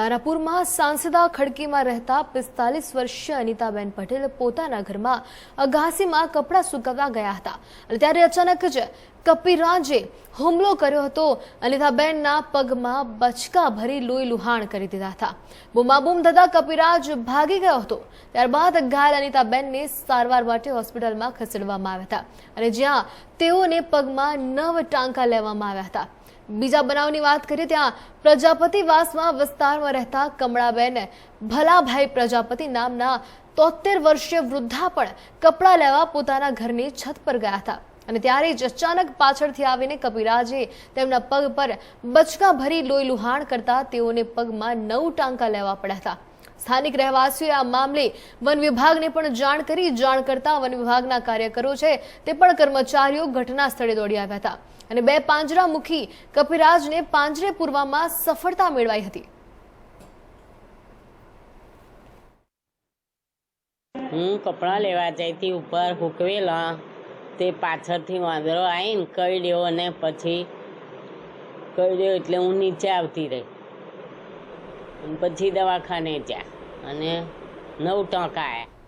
તારાપુરમાં સાંસદા ખડકીમાં રહેતા પિસ્તાલીસ વર્ષીય અનિતાબેન પટેલ પોતાના ઘરમાં અગાસીમાં કપડાં સુકાવવા ગયા હતા. ત્યારે અચાનક જ કપિરાજે હુમલો કર્યો હતો. અનિતાબેનના પગમાં બચકા ભરી લોહી લુહાણ કરી દીધા હતા. બૂમાબૂમ થતા કપિરાજ ભાગી ગયો હતો. ત્યારબાદ ઘાયલ અનિતાબેનને સારવાર માટે હોસ્પિટલમાં ખસેડવામાં આવ્યા હતા અને જ્યાં તેઓને પગમાં નવ ટાંકા લેવામાં આવ્યા હતા. બીજા બનાવની વાત કરીએ ત્યાં પ્રજાપતિવાસમાં વિસ્તારમાં રહેતા કમળાબેન ભલાભાઈ પ્રજાપતિ નામના તોતેર વર્ષીય વૃદ્ધા પણ કપડાં લેવા પોતાના ઘરની છત પર ગયા હતા. અને ત્યારે જ અચાનક પાછળથી આવીને કપિરાજે તેમના પગ પર બચકા ભરી લોહી લુહાણ કરતા તેઓને પગમાં નવ ટાંકા લેવા પડ્યા હતા. સ્થાનિક રહેવાસીઓએ આ મામલે વન વિભાગને પણ જાણ કરી, જાણ કરતા વન વિભાગના કાર્યકરો છે તે પણ કર્મચારીઓ ઘટના સ્થળે દોડી આવ્યા હતા. અને બે પાંજરા મુખી કપિરાજને પાંજરે પૂરવામાં સફળતા મેળવાઈ હતી. હું કપડાં લેવા જઈતી ઉપર હુકવેલા તે પાછળથી વાંદરો આવીને કરડ્યો અને પછી કરડ્યો એટલે હું નીચે આવતી રહી. પછી દવાખાને જ્યાં અને નવ ટંકા આવ્યા